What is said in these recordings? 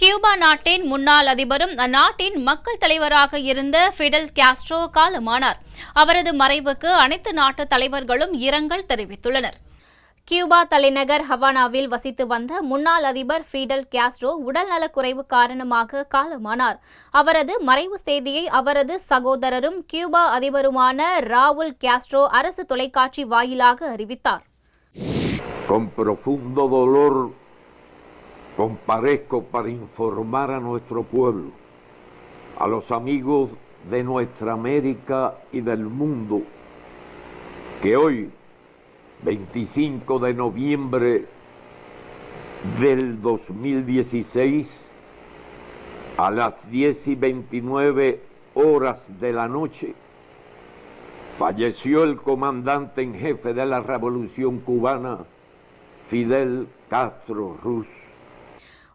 Cuba நாட்டின் முன்னாள் அதிபரும் அந்நாட்டின் மக்கள் தலைவராக இருந்த ஃபிடல் காஸ்ட்ரோ காலமானார். அவரது மறைவுக்கு அனைத்து நாட்டு தலைவர்களும் இரங்கல் தெரிவித்துள்ளனர். கியூபா தலைநகர் ஹவானாவில் வசித்து வந்த முன்னாள் அதிபர் ஃபீடல் கேஸ்ட்ரோ உடல்நலக்குறைவு காரணமாக காலமானார். அவரது மறைவு செய்தியை அவரது சகோதரரும் கியூபா அதிபருமான ராவுல் காஸ்ட்ரோ அரசு தொலைக்காட்சி வாயிலாக அறிவித்தார். Comparezco para informar a nuestro pueblo, a los amigos de nuestra América y del mundo, que hoy, 25 de noviembre del 2016, a las 10 y 29 horas de la noche, falleció el comandante en jefe de la revolución cubana, Fidel Castro Ruz.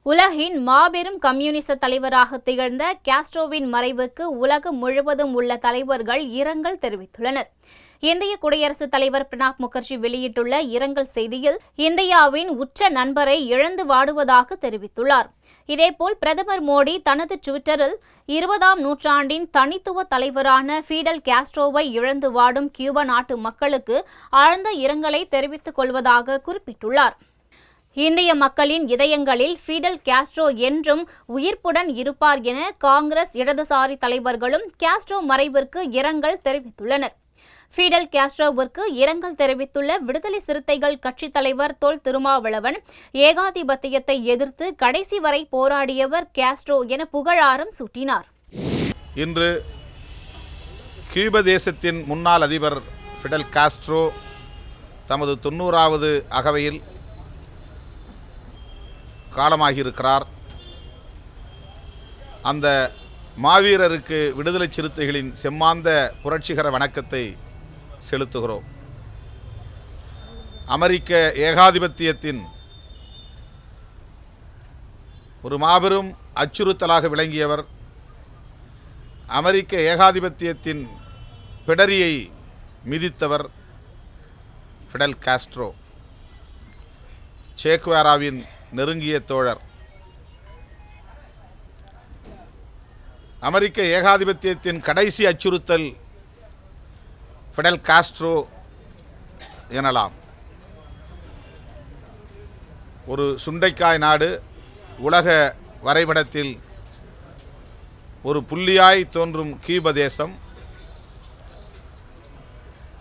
உலகின் மாபெரும் கம்யூனிச தலைவராக திகழ்ந்த காஸ்ட்ரோவின் மறைவுக்கு உலகம் முழுவதும் உள்ள தலைவர்கள் இரங்கல் தெரிவித்துள்ளனர். இந்திய குடியரசுத் தலைவர் பிரணாப் முகர்ஜி வெளியிட்டுள்ள இரங்கல் செய்தியில் இந்தியாவின் உற்ற நண்பரை இழந்து வாடுவதாக தெரிவித்துள்ளார். இதேபோல் பிரதமர் மோடி தனது ட்விட்டரில் இருபதாம் நூற்றாண்டின் தனித்துவ தலைவரான ஃபீடல் கேஸ்ட்ரோவை இழந்து வாடும் கியூபா நாட்டு மக்களுக்கு ஆழ்ந்த இரங்கலை தெரிவித்துக் கொள்வதாக குறிப்பிட்டுள்ளார். இந்திய மக்களின் இதயங்களில் ஃபீடல் காஸ்ட்ரோ என்றும் உயிர்ப்புடன் இருப்பார் என காங்கிரஸ் இடதுசாரி தலைவர்களும் காஸ்ட்ரோ மறைவிற்கு இரங்கல் தெரிவித்துள்ளனர். ஃபீடல் காஸ்ட்ரோவிற்கு இரங்கல் தெரிவித்துள்ள விடுதலை சிறுத்தைகள் கட்சித் தலைவர் தொல் திருமாவளவன் ஏகாதிபத்தியத்தை எதிர்த்து கடைசி வரை போராடியவர் காஸ்ட்ரோ என புகழாரம் சூட்டினார். இன்று கியூப தேசத்தின் முன்னாள் அதிபர் ஃபிடல் காஸ்ட்ரோ தமது தொண்ணூறாவது அகவையில் காலமாகியிருக்கிறார். அந்த மாவீரருக்கு விடுதலை சிறுத்தைகளின் செம்மாந்த புரட்சிகர வணக்கத்தை செலுத்துகிறோம். அமெரிக்க ஏகாதிபத்தியத்தின் ஒரு மாபெரும் அச்சுறுத்தலாக விளங்கியவர் அமெரிக்க ஏகாதிபத்தியத்தின் பிடரியை மிதித்தவர் ஃபிடல் காஸ்ட்ரோ. சேக்வேராவின் நெருங்கிய தோழர். அமெரிக்க ஏகாதிபத்தியத்தின் கடைசி அச்சுறுத்தல் ஃபிடல் காஸ்ட்ரோ எனலாம். ஒரு சுண்டைக்காய் நாடு உலக வரைபடத்தில் ஒரு புள்ளியாய் தோன்றும் கீப தேசம்.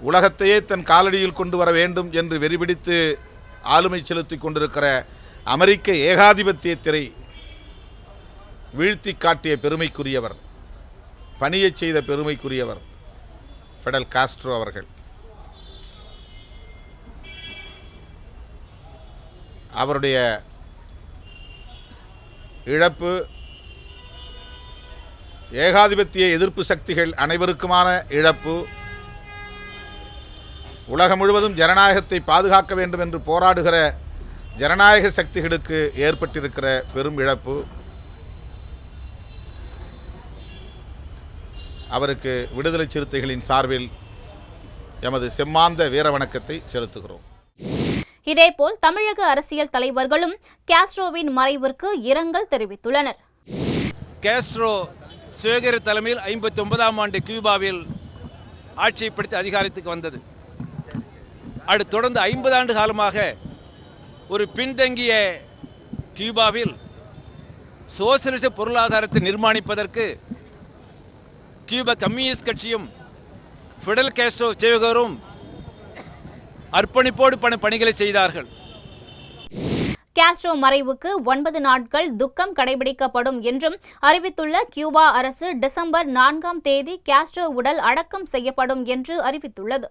உலகத்தையே தன் காலடியில் கொண்டு வர வேண்டும் என்று வெறிபிடித்து ஆளுமை செலுத்திக் கொண்டிருக்கிற அமெரிக்க ஏகாதிபத்தியத்திரை வீழ்த்தி காட்டிய பெருமைக்குரியவர் பணியச் செய்த பெருமைக்குரியவர் ஃபெடல் காஸ்ட்ரோ அவர்கள். அவருடைய இழப்பு ஏகாதிபத்திய எதிர்ப்பு சக்திகள் அனைவருக்குமான இழப்பு உலகம் முழுவதும் ஜனநாயகத்தை பாதுகாக்க வேண்டும் என்று போராடுகிற ஜனநாயக சக்திகளுக்கு ஏற்பட்டிருக்கிற பெரும் இழப்பு அவருக்கு விடுதலை சிறுத்தைகளின் சார்பில் எமது செம்மாந்த வீர வணக்கத்தை செலுத்துகிறோம். இதேபோல் தமிழக அரசியல் தலைவர்களும் காஸ்ட்ரோவின் மறைவிற்கு இரங்கல் தெரிவித்துள்ளனர். கேஸ்ட்ரோ சுயகர தலைமையில் ஐம்பத்தி ஒன்பதாம் ஆண்டு கியூபாவில் ஆட்சியை பிடித்து அதிகாரத்துக்கு வந்தது. அடுத்து தொடர்ந்து ஐம்பது ஆண்டு காலமாக ஒரு பின்தங்கிய கியூபாவில் சோசியலிச பொருளாதாரத்தை நிர்மாணிப்பதற்கு கியூபா கம்யூனிஸ்ட் கட்சியும் ஃபிடல் கேஸ்ட்ரோ சேவகரும் அர்ப்பணிப்போடு பண பணிகளை செய்தார்கள். காஸ்ட்ரோ மறைவுக்கு ஒன்பது நாட்கள் துக்கம் கடைபிடிக்கப்படும் என்றும் அறிவித்துள்ள கியூபா அரசு டிசம்பர் நான்காம் தேதி காஸ்ட்ரோ உடல் அடக்கம் செய்யப்படும் என்று அறிவித்துள்ளது.